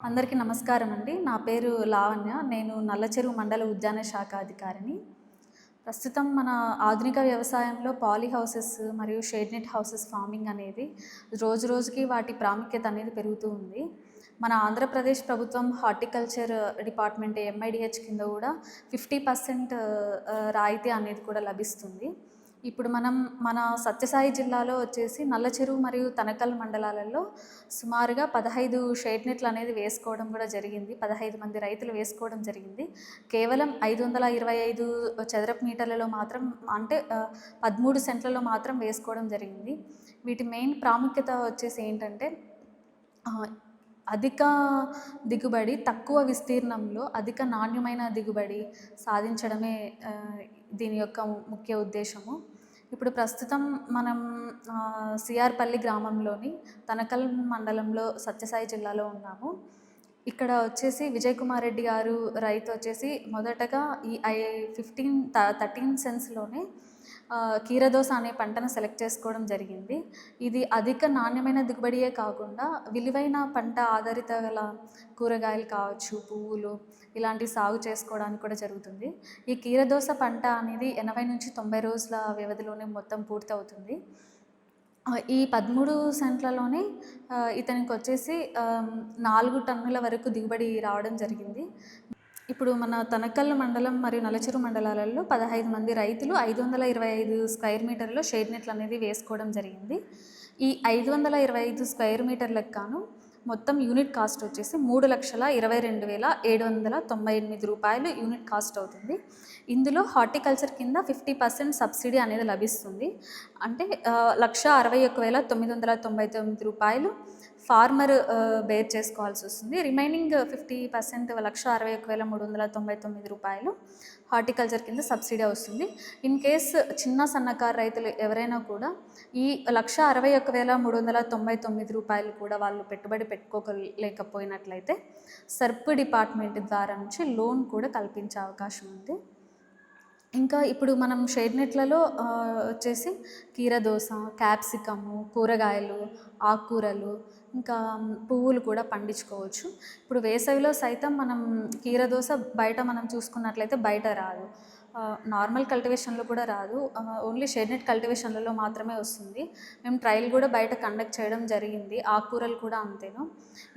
అందరికీ నమస్కారం అండి. నా పేరు లావణ్య. నేను నల్లచెరువు మండల ఉద్యాన శాఖ అధికారిని. ప్రస్తుతం మన ఆధునిక వ్యవసాయంలో పాలీ హౌసెస్ మరియు షేడ్ నెట్ హౌసెస్ ఫార్మింగ్ అనేది రోజు రోజుకి వాటి ప్రాముఖ్యత అనేది పెరుగుతూ ఉంది. మన ఆంధ్రప్రదేశ్ ప్రభుత్వం హార్టికల్చర్ డిపార్ట్మెంట్ ఎంఐడిహెచ్ కింద కూడా ఫిఫ్టీ పర్సెంట్ రాయితీ అనేది కూడా లభిస్తుంది. ఇప్పుడు మనం మన సత్యసాయి జిల్లాలో వచ్చేసి నల్ల చెరువు మరియు తనకల్ మండలాలలో సుమారుగా పదహైదు షేడ్ నెట్లు అనేది వేసుకోవడం కూడా జరిగింది. పదహైదు మంది రైతులు వేసుకోవడం జరిగింది. కేవలం ఐదు వందల ఇరవై ఐదు చదరపు మీటర్లలో మాత్రం అంటే పదమూడు సెంట్లలో మాత్రం వేసుకోవడం జరిగింది. వీటి మెయిన్ ప్రాముఖ్యత వచ్చేసి ఏంటంటే అధిక దిగుబడి తక్కువ విస్తీర్ణంలో అధిక నాణ్యమైన దిగుబడి సాధించడమే దీని యొక్క ముఖ్య ఉద్దేశము. ఇప్పుడు ప్రస్తుతం మనం సిఆర్పల్లి గ్రామంలోని తనకల్ మండలంలో సత్యసాయి జిల్లాలో ఉన్నాము. ఇక్కడ వచ్చేసి విజయ్ కుమార్ రెడ్డి గారు రైతు వచ్చేసి మొదటగా ఈ ఐ ఫిఫ్టీన్ థర్టీన్ సెన్స్లోనే కీరదోస అనే పంటను సెలెక్ట్ చేసుకోవడం జరిగింది. ఇది అధిక నాణ్యమైన దిగుబడియే కాకుండా విలువైన పంట ఆధారిత గల కూరగాయలు కావచ్చు పువ్వులు ఇలాంటి సాగు చేసుకోవడానికి కూడా జరుగుతుంది. ఈ కీరదోస పంట అనేది ఎనభై నుంచి తొంభై రోజుల వ్యవధిలోనే మొత్తం పూర్తవుతుంది. ఈ పదమూడు సెంట్లలోనే ఇతనికి వచ్చేసి నాలుగు టన్నుల వరకు దిగుబడి రావడం జరిగింది. ఇప్పుడు మన తనకల్ మండలం మరియు నలచెరు మండలాలలో పదహైదు మంది రైతులు ఐదు వందల ఇరవై ఐదు స్క్వేర్ మీటర్లో షేడ్ నెట్లు అనేది వేసుకోవడం జరిగింది. ఈ ఐదు వందల ఇరవై ఐదు స్క్వేర్ మీటర్లకు గాను మొత్తం యూనిట్ కాస్ట్ వచ్చేసి మూడు లక్షల ఇరవై రెండు వేల ఏడు వందల తొంభై ఎనిమిది రూపాయలు యూనిట్ కాస్ట్ అవుతుంది. ఇందులో హార్టికల్చర్ కింద ఫిఫ్టీ పర్సెంట్ సబ్సిడీ అనేది లభిస్తుంది. అంటే లక్ష అరవై ఒక్క వేల తొమ్మిది వందల తొంభై తొమ్మిది రూపాయలు ఫార్మర్ బేర్ చేసుకోవాల్సి వస్తుంది. రిమైనింగ్ ఫిఫ్టీ పర్సెంట్ లక్ష అరవై ఒక వేల మూడు వందల తొంభై తొమ్మిది రూపాయలు హార్టికల్చర్ కింద సబ్సిడీ వస్తుంది. ఇన్ కేస్ చిన్న సన్నకారు రైతులు ఎవరైనా కూడా ఈ లక్ష అరవై ఒక వేల మూడు వందల తొంభై తొమ్మిది రూపాయలు కూడా వాళ్ళు పెట్టుబడి పెట్టుకోలేకపోయినట్లయితే సర్ప్ డిపార్ట్మెంట్ ద్వారా నుంచి లోన్ కూడా కల్పించే అవకాశం ఉంది. ఇంకా ఇప్పుడు మనం షేడ్ నెట్లలో వచ్చేసి కీరదోస క్యాప్సికము కూరగాయలు ఆకుకూరలు ఇంకా పువ్వులు కూడా పండించుకోవచ్చు. ఇప్పుడు వేసవిలో సైతం మనం కీరదోస బయట మనం చూసుకున్నట్లయితే బయట రాదు. నార్మల్ కల్టివేషన్లో కూడా రాదు. ఓన్లీ షెడ్ నెట్ కల్టివేషన్లలో మాత్రమే వస్తుంది. మేము ట్రయల్ కూడా బయట కండక్ట్ చేయడం జరిగింది. ఆకుకూరలు కూడా అంతేను.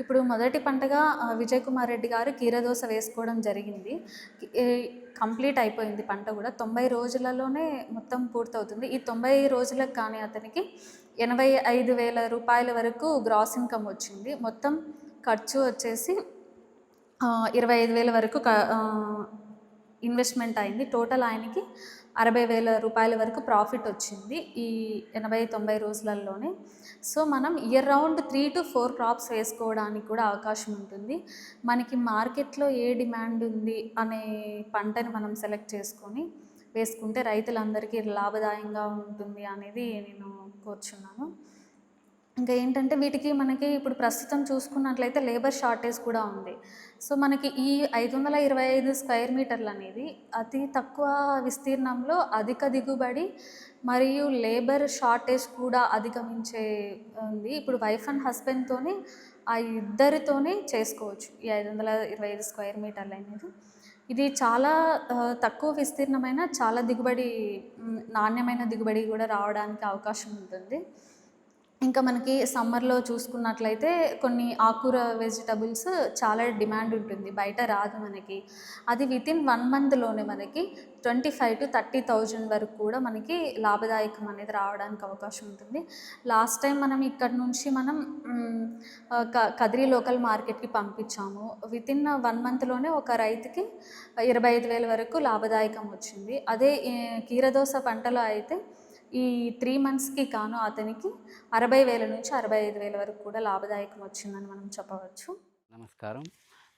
ఇప్పుడు మొదటి పంటగా విజయ్ కుమార్ రెడ్డి గారు కీరదోస వేసుకోవడం జరిగింది. కంప్లీట్ అయిపోయింది పంట కూడా. తొంభై రోజులలోనే మొత్తం పూర్తవుతుంది. ఈ తొంభై రోజులకు కానీ అతనికి ఎనభై ఐదు వేల రూపాయల వరకు గ్రాస్ ఇన్కమ్ వచ్చింది. మొత్తం ఖర్చు వచ్చేసి ఇరవై ఐదు వేల వరకు ఇన్వెస్ట్మెంట్ అయింది. టోటల్ ఆయనకి అరవై వేల రూపాయల వరకు ప్రాఫిట్ వచ్చింది ఈ ఎనభై తొంభై రోజులలోనే. సో మనం year round three to four crops వేసుకోవడానికి కూడా అవకాశం ఉంటుంది. మనకి మార్కెట్లో ఏ డిమాండ్ ఉంది అనే పంటని మనం సెలెక్ట్ చేసుకొని వేసుకుంటే రైతులందరికీ లాభదాయంగా ఉంటుంది అనేది నేను కోరుచున్నాను. ఇంకా ఏంటంటే వీటికి మనకి ఇప్పుడు ప్రస్తుతం చూసుకున్నట్లయితే లేబర్ షార్టేజ్ కూడా ఉంది. సో మనకి ఈ ఐదు వందల ఇరవై ఐదు స్క్వేర్ మీటర్లు అనేది అతి తక్కువ విస్తీర్ణంలో అధిక దిగుబడి మరియు లేబర్ షార్టేజ్ కూడా అధిగమించే ఉంది. ఇప్పుడు వైఫ్ అండ్ హస్బెండ్తోనే ఆ ఇద్దరితోనే చేసుకోవచ్చు ఈ ఐదు వందల ఇరవై ఐదు స్క్వేర్ మీటర్లు అనేది. ఇది చాలా తక్కువ విస్తీర్ణమైన చాలా దిగుబడి నాణ్యమైన దిగుబడి కూడా రావడానికి అవకాశం ఉంటుంది. ఇంకా మనకి సమ్మర్లో చూసుకున్నట్లయితే కొన్ని ఆకుకూర వెజిటబుల్స్ చాలా డిమాండ్ ఉంటుంది. బయట రాదు మనకి. అది విత్ ఇన్ వన్ మంత్లోనే మనకి twenty five to thirty thousand వరకు కూడా మనకి లాభదాయకం అనేది రావడానికి అవకాశం ఉంటుంది. లాస్ట్ టైం మనం ఇక్కడ నుంచి మనం క కదిరి లోకల్ మార్కెట్కి పంపించాము. విత్ ఇన్ వన్ మంత్లోనే ఒక రైతుకి ఇరవై ఐదు వేల వరకు లాభదాయకం వచ్చింది. అదే కీరదోస పంటలో అయితే ఈ త్రీ మంత్స్కి కాను అతనికి అరవై వేల నుంచి అరవై ఐదు వేల వరకు కూడా లాభదాయకం వచ్చిందని మనం చెప్పవచ్చు. నమస్కారం.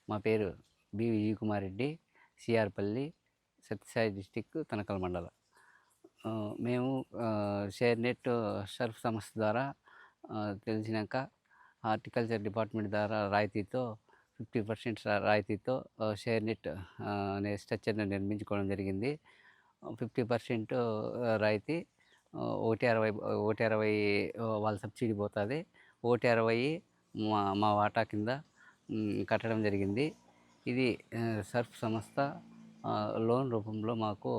మా పేరు బి విజయ్ కుమార్ రెడ్డి సిఆర్పల్లి సత్యసాయి డిస్టిక్ తనకల్ మండలం. ఆ, మేము ఆ, షేర్ నెట్ సర్ఫ్ సంస్థ ద్వారా ఆ, తెలిసినాక హార్టికల్చర్ డిపార్ట్మెంట్ ద్వారా రాయితీతో ఫిఫ్టీ పర్సెంట్ రాయితీతో ఆ, షేర్ నెట్ ఆ, అనే స్ట్రక్చర్ని నిర్మించుకోవడం జరిగింది. ఫిఫ్టీ పర్సెంట్ రాయితీ ఒకటి అరవై ఒకటి అరవై వాళ్ళ సబ్సిడీ పోతుంది. ఒకటి అరవై మా మా వాటా కింద కట్టడం జరిగింది. ఇది సర్ఫ్ సంస్థ లోన్ రూపంలో మాకు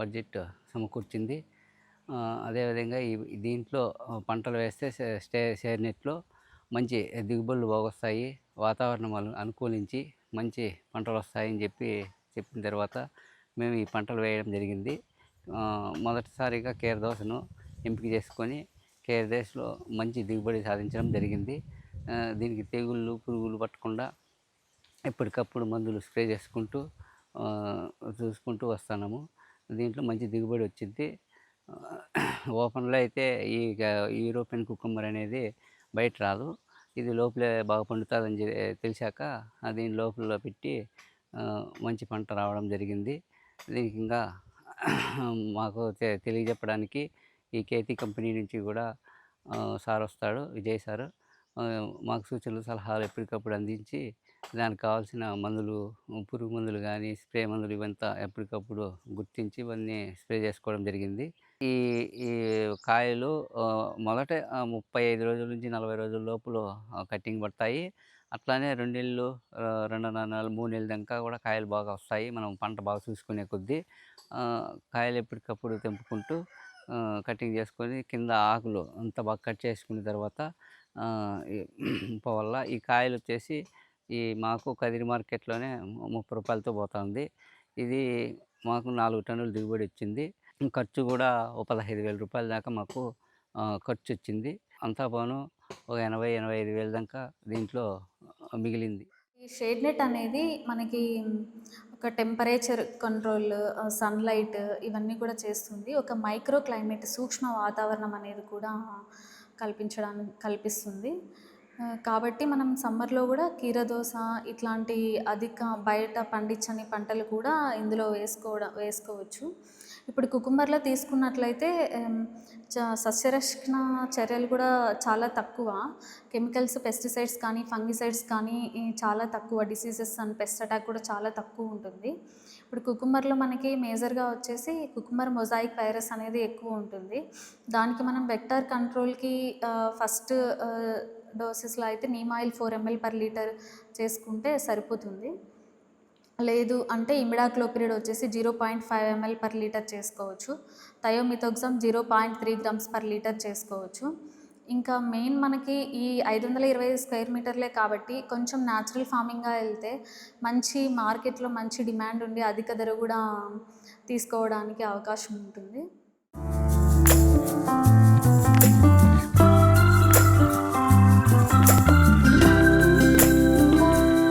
బడ్జెట్ సమకూర్చింది. అదేవిధంగా ఈ దీంట్లో పంటలు వేస్తే స్టే షేర్ నెట్లో మంచి దిగుబడులు బాగొస్తాయి. వాతావరణం అనుకూలించి మంచి పంటలు వస్తాయని చెప్పి చెప్పిన తర్వాత మేము ఈ పంటలు వేయడం జరిగింది. మొదటిసారిగా కేర్ దోశను ఎంపిక చేసుకొని కేర్ దేశలో మంచి దిగుబడి సాధించడం జరిగింది. దీనికి తెగుళ్ళు పురుగులు పట్టకుండా ఎప్పటికప్పుడు మందులు స్ప్రే చేసుకుంటూ చూసుకుంటూ వస్తున్నాము. దీంట్లో మంచి దిగుబడి వచ్చింది. ఓపెన్లో అయితే ఈ యూరోపియన్ కుకుంబర్ అనేది బయట రాదు. ఇది లోపలే బాగా పండుతుందని తెలిసాక దీని లోపల పెట్టి మంచి పంట రావడం జరిగింది. దీనికి ఇంకా మాకు తె- తెలియజెప్పడానికి ఈ కేతి కంపెనీ నుంచి కూడా సార్ వస్తాడు విజయ్ సార్. మాకు సూచనలు సలహాలు ఎప్పటికప్పుడు అందించి దానికి కావాల్సిన మందులు పురుగు మందులు కానీ స్ప్రే మందులు ఇవంతా ఎప్పటికప్పుడు గుర్తించి ఇవన్నీ స్ప్రే చేసుకోవడం జరిగింది. ఈ ఈ కాయలు మొదట ముప్పై ఐదు రోజుల నుంచి నలభై రోజుల లోపల కటింగ్ పడతాయి. అట్లానే రెండు నెలలు రెండున్నర నెలలు మూడు నెలల దాకా కూడా కాయలు బాగా వస్తాయి. మనం పంట బాగా చూసుకునే కొద్దీ కాయలు ఎప్పటికప్పుడు తెంపుకుంటూ కటింగ్ చేసుకొని కింద ఆకులు అంతా బాగా కట్ చేసుకున్న తర్వాత ఈ వల్ల ఈ కాయలు వచ్చేసి ఈ మాకు కదిరి మార్కెట్లోనే ముప్పై రూపాయలతో పోతుంది ఇది మాకు నాలుగు టన్నులు దిగుబడి వచ్చింది. ఖర్చు కూడా ఓ పదహైదు వేల రూపాయల దాకా మాకు ఖర్చు వచ్చింది. అంతా పోను ఒక ఎనభై ఎనభై ఐదు వేల దాకా దీంట్లో మిగిలింది. ఈ షేడ్ నెట్ అనేది మనకి ఒక టెంపరేచర్ కంట్రోల్ సన్లైట్ ఇవన్నీ కూడా చేస్తుంది. ఒక మైక్రో క్లైమేట్ సూక్ష్మ వాతావరణం అనేది కూడా కల్పించడానికి కల్పిస్తుంది. కాబట్టి మనం సమ్మర్లో కూడా కీరదోస ఇట్లాంటి అధిక బయట పండించని పంటలు కూడా ఇందులో వేసుకోవడం వేసుకోవచ్చు. ఇప్పుడు కుకుంబర్లో తీసుకున్నట్లయితే సస్యరక్షణ చర్యలు కూడా చాలా తక్కువ. కెమికల్స్ పెస్టిసైడ్స్ కానీ ఫంగిసైడ్స్ కానీ చాలా తక్కువ. డిసీజెస్ అండ్ పెస్ట్ అటాక్ కూడా చాలా తక్కువ ఉంటుంది. ఇప్పుడు కుకుంబర్లో మనకి మేజర్గా వచ్చేసి కుకుంబర్ మొజాయిక్ వైరస్ అనేది ఎక్కువ ఉంటుంది. దానికి మనం వెక్టర్ కంట్రోల్కి ఫస్ట్ డోసెస్లో అయితే neem oil four ML per litre చేసుకుంటే సరిపోతుంది. లేదు అంటే ఇమిడాక్లోపిరిడ్ వచ్చేసి zero point five ML per litre చేసుకోవచ్చు. Thiamethoxam zero point three grams per litre చేసుకోవచ్చు. ఇంకా మెయిన్ మనకి ఈ ఐదు వందల ఇరవై స్క్వేర్ మీటర్లే కాబట్టి కొంచెం న్యాచురల్ ఫార్మింగ్గా వెళ్తే మంచి మార్కెట్లో మంచి డిమాండ్ ఉండి అధిక ధర కూడా తీసుకోవడానికి అవకాశం ఉంటుంది.